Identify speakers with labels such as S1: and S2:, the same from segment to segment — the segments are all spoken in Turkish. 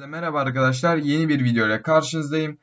S1: Herkese merhaba arkadaşlar. Yeni bir video ile karşınızdayım.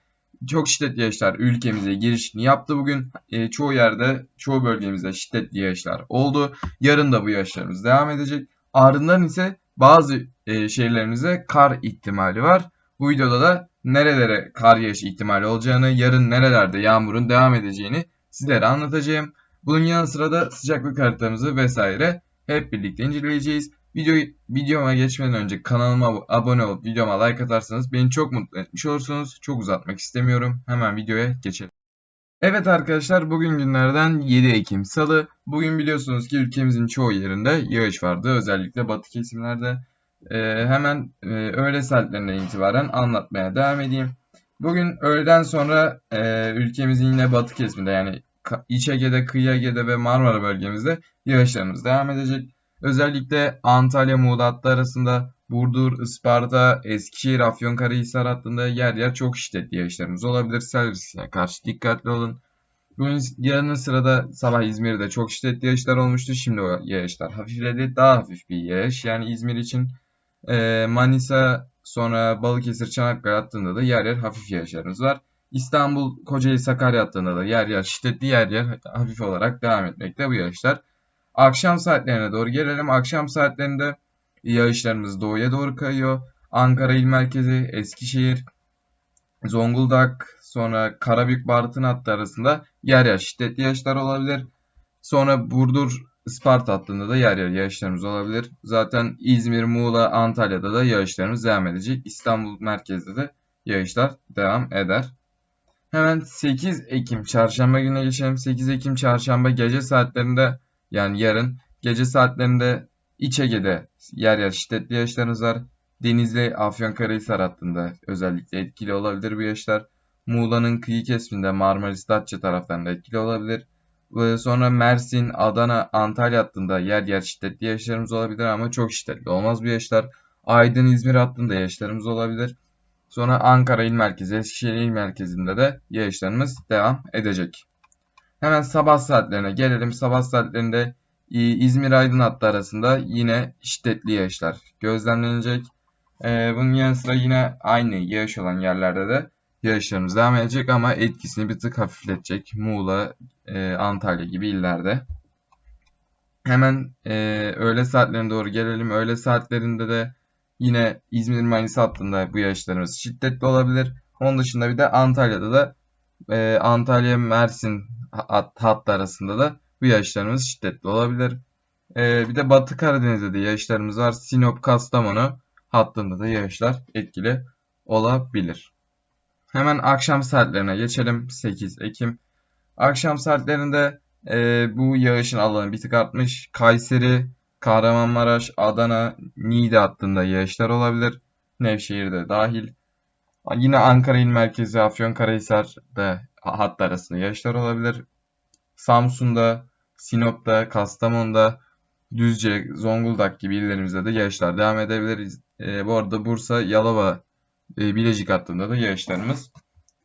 S1: Çok şiddetli yağışlar ülkemize girişini yaptı bugün. E, çoğu yerde, çoğu bölgemizde şiddetli yağışlar oldu. Yarın da bu yağışlarımız devam edecek. Ardından ise bazı e, şehirlerimize kar ihtimali var. Bu videoda da nerelere kar yağışı ihtimali olacağını, yarın nerelerde yağmurun devam edeceğini sizlere anlatacağım. Bunun yanı sıra da sıcaklık haritamızı vesaire hep birlikte inceleyeceğiz. Videoyu, videoma geçmeden önce kanalıma abone olup videoma like atarsanız beni çok mutlu etmiş olursunuz. Çok uzatmak istemiyorum. Hemen videoya geçelim. Evet arkadaşlar bugün günlerden 7 Ekim Salı. Bugün biliyorsunuz ki ülkemizin çoğu yerinde yağış vardı. Özellikle batı kesimlerde. Ee, hemen e, öğle saatlerinden itibaren anlatmaya devam edeyim. Bugün öğleden sonra e, ülkemizin yine batı kesiminde yani İç Ege'de, Kıyı Ege'de ve Marmara bölgemizde yağışlarımız devam edecek. Özellikle Antalya Muğla arasında Burdur, Isparta, Eskişehir, Afyonkarahisar hattında yer yer çok şiddetli yağışlarımız olabilir. Sel riskine karşı dikkatli olun. Bugün yanı sırada sabah İzmir'de çok şiddetli yağışlar olmuştu. Şimdi o yağışlar hafifledi. Daha hafif bir yağış. Yani İzmir için e, Manisa sonra Balıkesir, Çanakkale hattında da yer yer hafif yağışlarımız var. İstanbul, Kocaeli, Sakarya hattında da yer yer şiddetli yer yer hafif olarak devam etmekte bu yağışlar. Akşam saatlerine doğru gelelim. Akşam saatlerinde yağışlarımız doğuya doğru kayıyor. Ankara il merkezi, Eskişehir, Zonguldak, sonra Karabük, Bartın hattı arasında yer yer şiddetli yağışlar olabilir. Sonra Burdur, Isparta hattında da yer yer yağışlarımız olabilir. Zaten İzmir, Muğla, Antalya'da da yağışlarımız devam edecek. İstanbul merkezde de yağışlar devam eder. Hemen 8 Ekim çarşamba gününe geçelim. 8 Ekim çarşamba gece saatlerinde yani yarın gece saatlerinde İç Ege'de yer yer şiddetli yağışlarımız var. Denizli Afyonkarahisar hattında özellikle etkili olabilir bu yağışlar. Muğla'nın kıyı kesiminde Marmaris Datça taraflarında etkili olabilir. Sonra Mersin, Adana, Antalya hattında yer yer şiddetli yağışlarımız olabilir ama çok şiddetli olmaz bu yağışlar. Aydın, İzmir hattında yağışlarımız olabilir. Sonra Ankara il merkezi, Eskişehir il merkezinde de yağışlarımız devam edecek. Hemen sabah saatlerine gelelim. Sabah saatlerinde İzmir-Aydın hattı arasında yine şiddetli yağışlar gözlemlenecek. Ee, bunun yanı sıra yine aynı yağış olan yerlerde de yağışlarımız devam edecek ama etkisini bir tık hafifletecek. Muğla, e, Antalya gibi illerde. Hemen e, öğle saatlerine doğru gelelim. Öğle saatlerinde de yine İzmir-Manisa hattında bu yağışlarımız şiddetli olabilir. Onun dışında bir de Antalya'da da e, Antalya-Mersin hat, hattı arasında da bu yağışlarımız şiddetli olabilir. Ee, bir de Batı Karadeniz'de de yağışlarımız var. Sinop, Kastamonu hattında da yağışlar etkili olabilir. Hemen akşam saatlerine geçelim. 8 Ekim. Akşam saatlerinde e, bu yağışın alanı bir tık artmış. Kayseri, Kahramanmaraş, Adana, Niğde hattında yağışlar olabilir. Nevşehir'de dahil. Yine Ankara il merkezi Afyonkarahisar'da hatta arasında yağışlar olabilir. Samsun'da, Sinop'ta, Kastamonu'da, Düzce, Zonguldak gibi illerimizde de yağışlar devam edebiliriz. E, bu arada Bursa, Yalova, e, Bilecik hattında da yağışlarımız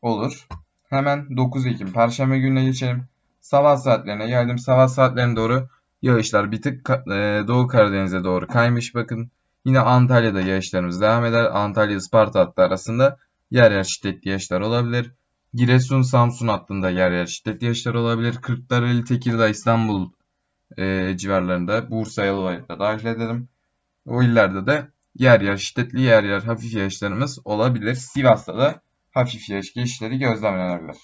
S1: olur. Hemen 9 Ekim Perşembe gününe geçelim. Sabah saatlerine geldim. Sabah saatlerine doğru yağışlar bir tık e, Doğu Karadeniz'e doğru kaymış. Bakın yine Antalya'da yağışlarımız devam eder. Antalya Isparta hattı arasında yer yer şiddetli yağışlar olabilir. Giresun, Samsun hattında yer yer şiddetli yağışlar olabilir. Kırklareli, Tekirdağ, İstanbul e, civarlarında, Bursa, Yalova'yı da dahil edelim. O illerde de yer yer şiddetli, yer yer hafif yağışlarımız olabilir. Sivas'ta da hafif yağış geçişleri gözlemlenebilir.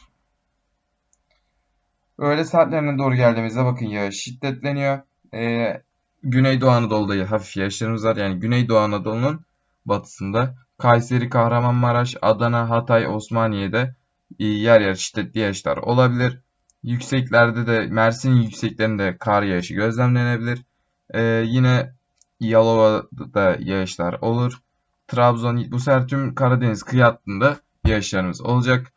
S1: Öğle saatlerine doğru geldiğimizde bakın yağış şiddetleniyor. Ee, Güneydoğu Anadolu'da hafif yağışlarımız var. Yani Güneydoğu Anadolu'nun batısında Kayseri, Kahramanmaraş, Adana, Hatay, Osmaniye'de yer yer şiddetli yağışlar olabilir. Yükseklerde de Mersin yükseklerinde kar yağışı gözlemlenebilir. Ee, yine Yalova'da yağışlar olur. Trabzon bu sefer tüm Karadeniz kıyı hattında yağışlarımız olacak.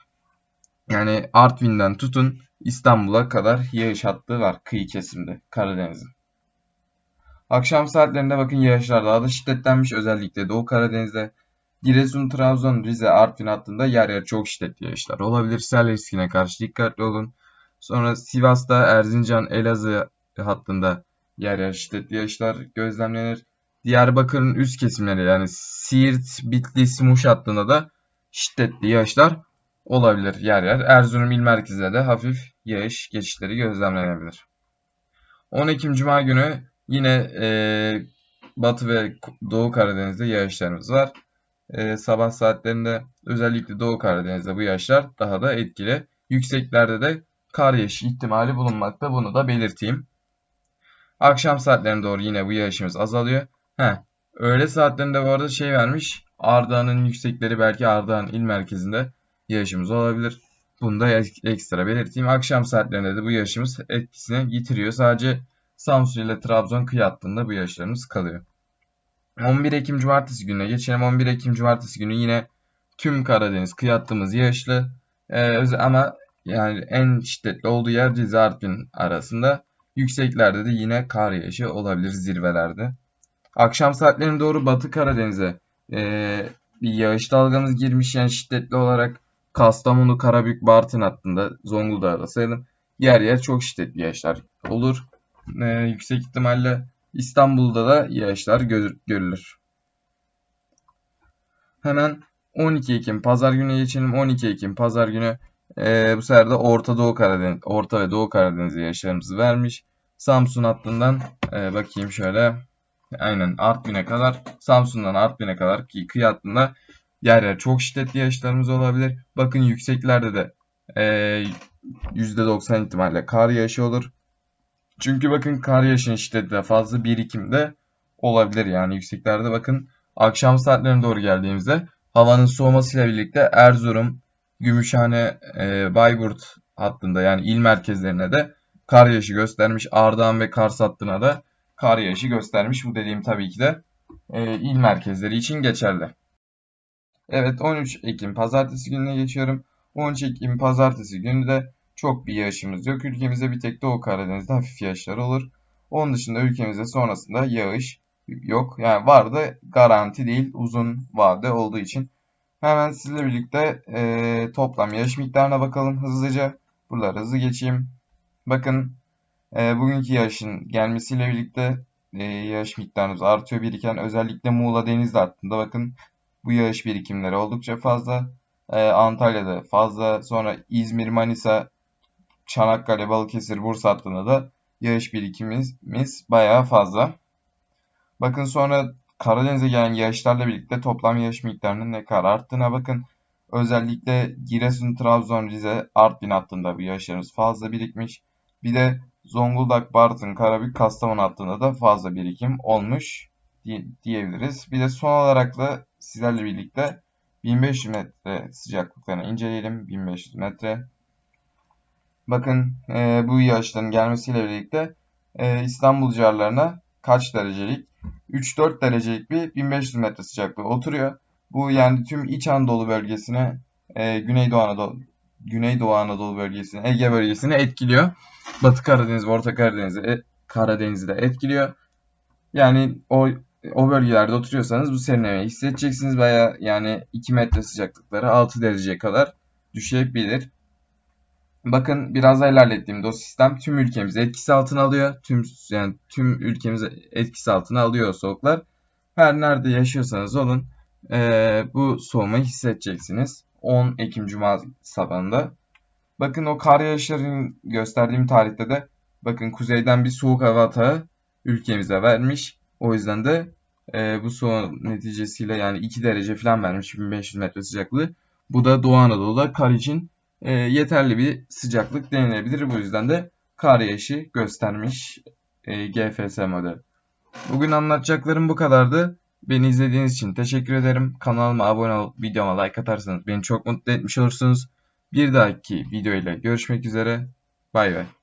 S1: Yani Artvin'den tutun İstanbul'a kadar yağış hattı var kıyı kesimde Karadeniz'in. Akşam saatlerinde bakın yağışlar daha da şiddetlenmiş özellikle Doğu Karadeniz'de Giresun, Trabzon, Rize, Artvin hattında yer yer çok şiddetli yağışlar olabilir. Sel riskine karşı dikkatli olun. Sonra Sivas'ta Erzincan, Elazığ hattında yer yer şiddetli yağışlar gözlemlenir. Diyarbakır'ın üst kesimleri yani Siirt, Bitlis, Muş hattında da şiddetli yağışlar olabilir yer yer. Erzurum il merkezinde de hafif yağış geçişleri gözlemlenebilir. 10 Ekim Cuma günü yine e, Batı ve Doğu Karadeniz'de yağışlarımız var. E, sabah saatlerinde özellikle Doğu Karadeniz'de bu yağışlar daha da etkili. Yükseklerde de kar yağışı ihtimali bulunmakta. Bunu da belirteyim. Akşam saatlerine doğru yine bu yağışımız azalıyor. Heh, öğle saatlerinde bu arada şey vermiş. Ardahan'ın yüksekleri belki Ardahan il merkezinde yağışımız olabilir. Bunu da ekstra belirteyim. Akşam saatlerinde de bu yağışımız etkisini yitiriyor. Sadece Samsun ile Trabzon kıyı hattında bu yağışlarımız kalıyor. 11 Ekim Cumartesi gününe geçelim. 11 Ekim Cumartesi günü yine tüm Karadeniz kıyı hattımız yağışlı. Ee, ama yani en şiddetli olduğu yer Rize Artvin arasında. Yükseklerde de yine kar yağışı olabilir zirvelerde. Akşam saatlerine doğru Batı Karadeniz'e e, bir yağış dalgamız girmiş yani şiddetli olarak Kastamonu, Karabük, Bartın hattında Zonguldak'ta sayalım. Yer yer çok şiddetli yağışlar olur. E, yüksek ihtimalle İstanbul'da da yağışlar gör, görülür. Hemen 12 Ekim Pazar günü geçelim. 12 Ekim Pazar günü e, bu sefer de Orta Doğu Karadeniz, Orta ve Doğu Karadeniz yağışlarımızı vermiş. Samsun hattından e, bakayım şöyle. Aynen Artvin'e kadar Samsun'dan Artvin'e kadar ki kıyı hattında yer yer çok şiddetli yağışlarımız olabilir. Bakın yükseklerde de e, %90 ihtimalle kar yağışı olur. Çünkü bakın kar yağışının şiddeti de fazla birikim de olabilir yani yükseklerde bakın akşam saatlerine doğru geldiğimizde havanın soğumasıyla birlikte Erzurum, Gümüşhane, e, Bayburt hattında yani il merkezlerine de kar yağışı göstermiş. Ardahan ve Kars hattına da kar yağışı göstermiş. Bu dediğim tabii ki de e, il merkezleri için geçerli. Evet 13 Ekim pazartesi gününe geçiyorum. 13 Ekim pazartesi günü de çok bir yağışımız yok. Ülkemizde bir tek Doğu Karadeniz'de hafif yağışlar olur. Onun dışında ülkemizde sonrasında yağış yok. Yani var da garanti değil uzun vade olduğu için. Hemen sizle birlikte e, toplam yağış miktarına bakalım hızlıca. Buraları hızlı geçeyim. Bakın e, bugünkü yağışın gelmesiyle birlikte e, yağış miktarımız artıyor biriken. Özellikle Muğla Denizli hattında bakın bu yağış birikimleri oldukça fazla. E, Antalya'da fazla. Sonra İzmir, Manisa, Çanakkale, Balıkesir, Bursa hattında da yağış birikimimiz bayağı fazla. Bakın sonra Karadeniz'e gelen yağışlarla birlikte toplam yağış miktarının ne kadar arttığına bakın. Özellikle Giresun, Trabzon, Rize, Artvin hattında bu yağışlarımız fazla birikmiş. Bir de Zonguldak, Bartın, Karabük, Kastamonu hattında da fazla birikim olmuş diyebiliriz. Bir de son olarak da sizlerle birlikte 1500 metre sıcaklıklarını inceleyelim. 1500 metre. Bakın e, bu yağışların gelmesiyle birlikte e, İstanbul civarlarına kaç derecelik? 3-4 derecelik bir 1500 metre sıcaklığı oturuyor. Bu yani tüm İç Anadolu bölgesine, e, Güneydoğu Anadolu, Güneydoğu Anadolu bölgesine, Ege bölgesine etkiliyor. Batı Karadeniz Orta Karadeniz'i e, Karadeniz'i de etkiliyor. Yani o o bölgelerde oturuyorsanız bu serinlemeyi hissedeceksiniz. Baya yani 2 metre sıcaklıkları 6 dereceye kadar düşebilir. Bakın biraz da ilerlettiğimde o sistem tüm ülkemizi etkisi altına alıyor. Tüm yani tüm ülkemizi etkisi altına alıyor soğuklar. Her nerede yaşıyorsanız olun e, bu soğumayı hissedeceksiniz. 10 Ekim Cuma sabahında. Bakın o kar yağışlarının gösterdiğim tarihte de bakın kuzeyden bir soğuk hava atağı ülkemize vermiş. O yüzden de e, bu soğuk neticesiyle yani 2 derece falan vermiş 1500 metre sıcaklığı. Bu da Doğu Anadolu'da kar için e, yeterli bir sıcaklık denilebilir. Bu yüzden de kar yağışı göstermiş e, GFS model. Bugün anlatacaklarım bu kadardı. Beni izlediğiniz için teşekkür ederim. Kanalıma abone olup videoma like atarsanız beni çok mutlu etmiş olursunuz. Bir dahaki video ile görüşmek üzere. Bay bay.